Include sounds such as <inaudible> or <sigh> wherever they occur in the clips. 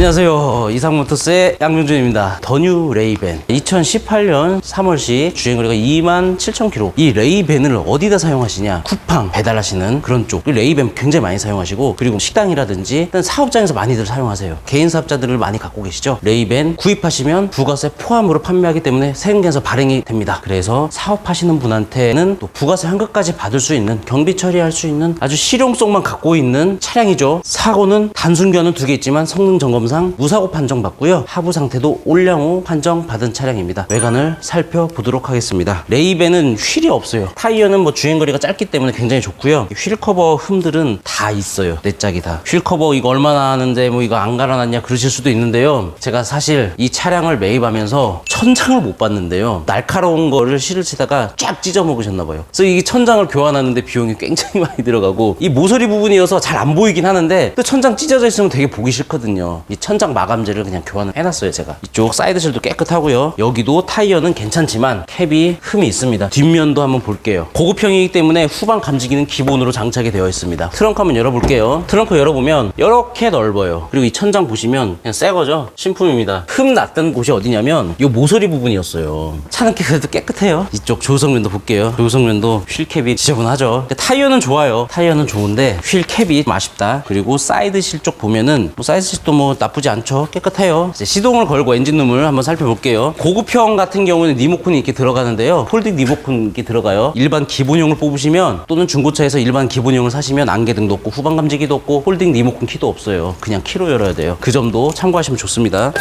안녕하세요. 이상모터스의 양명준입니다. 더뉴 레이벤. 2018년 3월시 주행거리가 2만 7천 킬로. 이 레이벤을 어디다 사용하시냐? 쿠팡 배달하시는 그런 쪽. 이 레이벤 굉장히 많이 사용하시고 그리고 식당이라든지 일단 사업장에서 많이들 사용하세요. 개인 사업자들을 많이 갖고 계시죠? 레이벤 구입하시면 부가세 포함으로 판매하기 때문에 세금계에서 발행이 됩니다. 그래서 사업하시는 분한테는 또 부가세 환급까지 받을 수 있는 경비 처리할 수 있는 아주 실용성만 갖고 있는 차량이죠. 사고는 단순 견은 두 개 있지만 성능 점검 상 무사고 판정 받고요. 하부 상태도 올량호 판정 받은 차량입니다. 외관을 살펴보도록 하겠습니다. 레이벤은 휠이 없어요. 타이어는 뭐 주행거리가 짧기 때문에 굉장히 좋고요. 휠 커버 흠들은 다 있어요. 네 짝이 다. 휠 커버 이거 얼마나 하는데 뭐 이거 안 갈아놨냐 그러실 수도 있는데요. 제가 사실 이 차량을 매입하면서 천장을 못 봤는데요. 날카로운 거를 실으시다가 쫙 찢어 먹으셨나 봐요. 그래서 이 천장을 교환하는데 비용이 굉장히 <laughs> 많이 들어가고 이 모서리 부분이어서 잘 안 보이긴 하는데 또 천장 찢어져 있으면 되게 보기 싫거든요. 이 천장 마감재를 그냥 교환을 해놨어요 제가. 이쪽 사이드실도 깨끗하고요. 여기도 타이어는 괜찮지만 캡이 흠이 있습니다. 뒷면도 한번 볼게요. 고급형이기 때문에 후방 감지기는 기본으로 장착이 되어 있습니다. 트렁크 한번 열어볼게요. 트렁크 열어보면 이렇게 넓어요. 그리고 이 천장 보시면 그냥 새 거죠. 신품입니다. 흠 났던 곳이 어디냐면 이 모서리 부분이었어요. 차는 그래도 깨끗해요. 이쪽 조성면도 볼게요. 조성면도 휠캡이 지저분하죠. 타이어는 좋아요. 타이어는 좋은데 휠캡이 좀 아쉽다. 그리고 사이드실 쪽 보면은 뭐 사이드실도 뭐 나쁘지 않죠. 깨끗해요. 이제 시동을 걸고 엔진룸을 한번 살펴볼게요. 고급형 같은 경우는 리모컨이 이렇게 들어가는데요. 폴딩 리모컨 이렇게 들어가요. 일반 기본형을 뽑으시면 또는 중고차에서 일반 기본형을 사시면 안개등도 없고 후방 감지기도 없고 폴딩 리모컨 키도 없어요. 그냥 키로 열어야 돼요. 그 점도 참고하시면 좋습니다.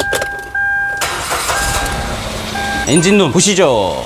엔진룸 보시죠.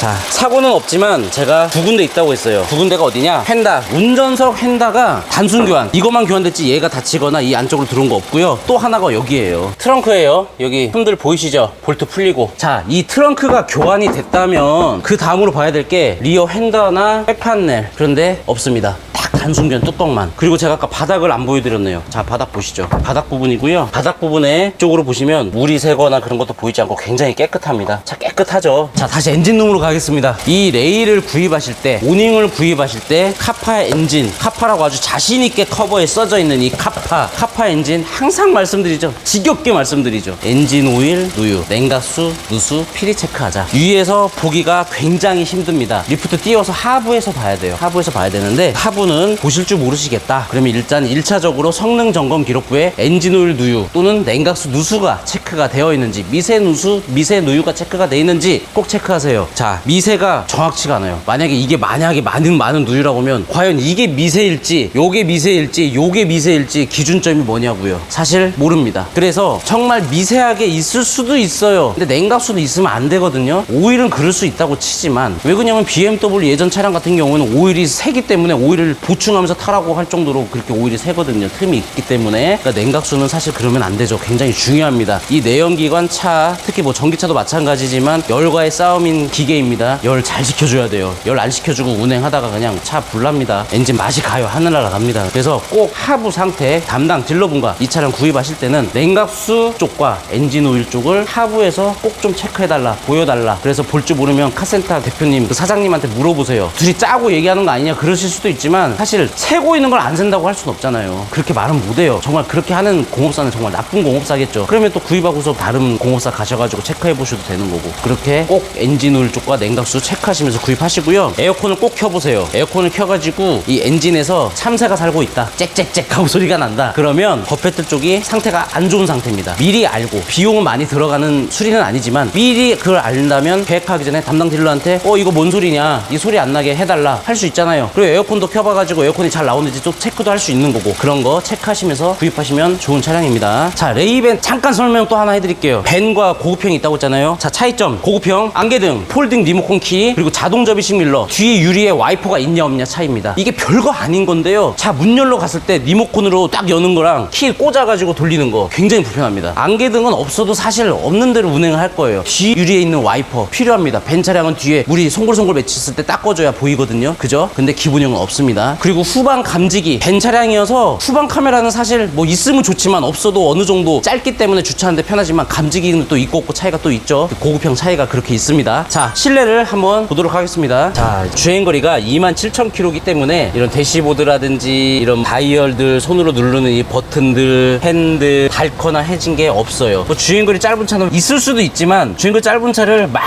자, 사고는 없지만 제가 두 군데 있다고 했어요. 두 군데가 어디냐? 펜다. 운전석 펜다가 단순 교환. 이것만 교환됐지 얘가 다치거나 이 안쪽으로 들어온 거 없고요. 또 하나가 여기에요. 트렁크예요. 여기 흔들 보이시죠? 볼트 풀리고. 자, 이 트렁크가 교환이 됐다면 그 다음으로 봐야 될 게 리어 핸더나 회판넬. 그런데 없습니다. 딱 단순견 뚜껑만. 그리고 제가 아까 바닥을 안 보여드렸네요. 자, 바닥 보시죠. 바닥 부분이고요. 바닥 부분에 쪽으로 보시면 물이 새거나 그런 것도 보이지 않고 굉장히 깨끗합니다. 차 깨끗하죠. 자, 다시 엔진룸으로 가겠습니다. 이 레일을 구입하실 때, 오닝을 구입하실 때 카파 엔진, 카파라고 아주 자신있게 커버에 써져 있는 이 카파, 카파 엔진 항상 말씀드리죠. 지겹게 말씀드리죠. 엔진 오일, 누유, 냉각수, 누수, 피리 체크하자. 위에서 보기가 굉장히 힘듭니다. 리프트 띄워서 하부에서 봐야 돼요. 하부에서 봐야 되는데 하부는 보실 줄 모르시겠다. 그러면 일단 1차적으로 성능 점검 기록부에 엔진 오일 누유 또는 냉각수 누수가 체크 가 되어 있는지 미세 누수, 미세 누유가 체크가 되어 있는지 꼭 체크하세요. 자, 미세가 정확치가 않아요. 만약에 이게 만약에 많은 많은 누유라고 하면 과연 이게 미세일지, 요게 미세일지, 요게 미세일지 기준점이 뭐냐고요. 사실 모릅니다. 그래서 정말 미세하게 있을 수도 있어요. 근데 냉각수는 있으면 안 되거든요. 오일은 그럴 수 있다고 치지만 왜 그러냐면 BMW 예전 차량 같은 경우는 오일이 새기 때문에 오일을 보충하면서 타라고 할 정도로 그렇게 오일이 새거든요. 틈이 있기 때문에 그러니까 냉각수는 사실 그러면 안 되죠. 굉장히 중요합니다. 이 내연기관 차 특히 뭐 전기차도 마찬가지지만 열과의 싸움인 기계입니다. 열 잘 지켜줘야 돼요. 열 안 지켜주고 운행하다가 그냥 차 불납니다. 엔진 맛이 가요. 하늘나라 갑니다. 그래서 꼭 하부 상태 담당 딜러분과 이 차량 구입하실 때는 냉각수 쪽과 엔진 오일 쪽을 하부에서 꼭 좀 체크해달라, 보여달라. 그래서 볼 줄 모르면 카센터 대표님, 그 사장님한테 물어보세요. 둘이 짜고 얘기하는 거 아니냐 그러실 수도 있지만 사실 세고 있는 걸 안 센다고 할 수는 없잖아요. 그렇게 말은 못해요. 정말 그렇게 하는 공업사는 정말 나쁜 공업사겠죠. 그러면 또 구입하고 서 다른 공업사 가셔가지고 체크해 보셔도 되는 거고 그렇게 꼭 엔진 오일 쪽과 냉각수 체크하시면서 구입하시고요. 에어컨을 꼭 켜보세요. 에어컨을 켜가지고 이 엔진에서 참새가 살고 있다. 짹짹짹 하고 소리가 난다. 그러면 버페트 쪽이 상태가 안 좋은 상태입니다. 미리 알고 비용은 많이 들어가는 수리는 아니지만 미리 그걸 안다면 계획하기 전에 담당 딜러한테 어 이거 뭔 소리냐 이 소리 안 나게 해달라 할 수 있잖아요. 그리고 에어컨도 켜봐가지고 에어컨이 잘 나오는지 또 체크도 할 수 있는 거고 그런 거 체크하시면서 구입하시면 좋은 차량입니다. 자 레이벤 잠깐 설명 또 하나 해드릴게요. 벤과 고급형이 있다고 했잖아요. 자 차이점 고급형 안개등 폴딩 리모컨 키 그리고 자동 접이식 밀러 뒤에 유리에 와이퍼가 있냐 없냐 차이입니다. 이게 별거 아닌 건데요. 차 문 열러 갔을 때 리모컨으로 딱 여는 거랑 키 꽂아가지고 돌리는 거 굉장히 불편합니다. 안개등은 없어도 사실 없는 대로 운행을 할 거예요. 뒤 유리에 있는 와이퍼 필요합니다. 벤 차량은 뒤에 물이 송골송골 맺혔을 때딱 꺼줘야 보이거든요. 그죠? 근데 기본형은 없습니다. 그리고 후방 감지기 벤 차량이어서 후방 카메라는 사실 뭐 있으면 좋지만 없어도 어느 정도 짧기 때문에 주차하는데 편하지만 감지기는 또 있고 없고 차이가 또 있죠. 고급형 차이가 그렇게 있습니다. 자, 실내를 한번 보도록 하겠습니다. 자, 주행거리가 27,000km이기 때문에 이런 대시보드라든지 이런 다이얼들 손으로 누르는 이 버튼들, 핸들 닳거나 해진 게 없어요. 뭐 주행거리 짧은 차는 있을 수도 있지만 주행거리 짧은 차를 막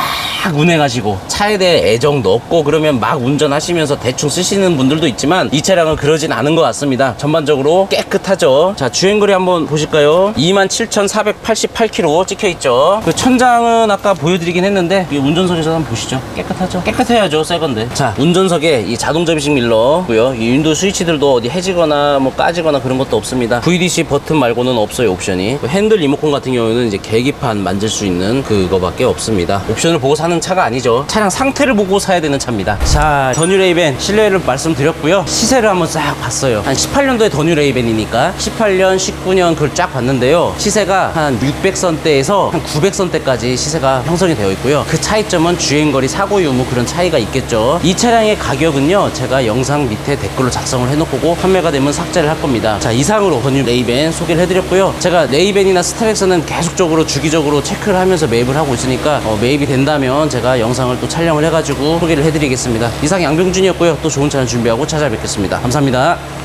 운행하시고 차에 대해 애정도 없고 그러면 막 운전하시면서 대충 쓰시는 분들도 있지만 이 차량은 그러진 않은 것 같습니다. 전반적으로 깨끗하죠. 자, 주행거리 한번 보실까요? 27,488km 찍혀 있죠. 그 천장은 아까 보여드리긴 했는데 이 운전석에서 한번 보시죠. 깨끗하죠? 깨끗해야죠, 새 건데. 자, 운전석에 이 자동 접이식 밀러고요. 이 윈도우 스위치들도 어디 해지거나 뭐 까지거나 그런 것도 없습니다. VDC 버튼 말고는 없어요, 옵션이. 그 핸들 리모컨 같은 경우에는 이제 계기판 만질 수 있는 그거밖에 없습니다. 옵션을 보고 사는 차가 아니죠. 차량 상태를 보고 사야 되는 차입니다. 자, 더뉴 레이벤 실내를 말씀드렸고요. 시세를 한번 싹 봤어요. 한 18년도에 더뉴 레이벤이니까 18년, 19년 그걸 쫙 봤는데요. 시세가 한 600선대에서 한 900선대까지 시세가 형성이 되어 있고요. 그 차이점은 주행거리, 사고 유무 그런 차이가 있겠죠. 이 차량의 가격은요. 제가 영상 밑에 댓글로 작성을 해놓고 판매가 되면 삭제를 할 겁니다. 자, 이상으로 더뉴 레이벤 소개를 해드렸고요. 제가 레이벤이나 스타렉스는 계속적으로 주기적으로 체크를 하면서 매입을 하고 있으니까 어, 매입이 된다면 제가 영상을 또 촬영을 해가지고 소개를 해드리겠습니다. 이상 양병준이었고요. 또 좋은 차량 준비하고 찾아뵙겠습니다. 감사합니다.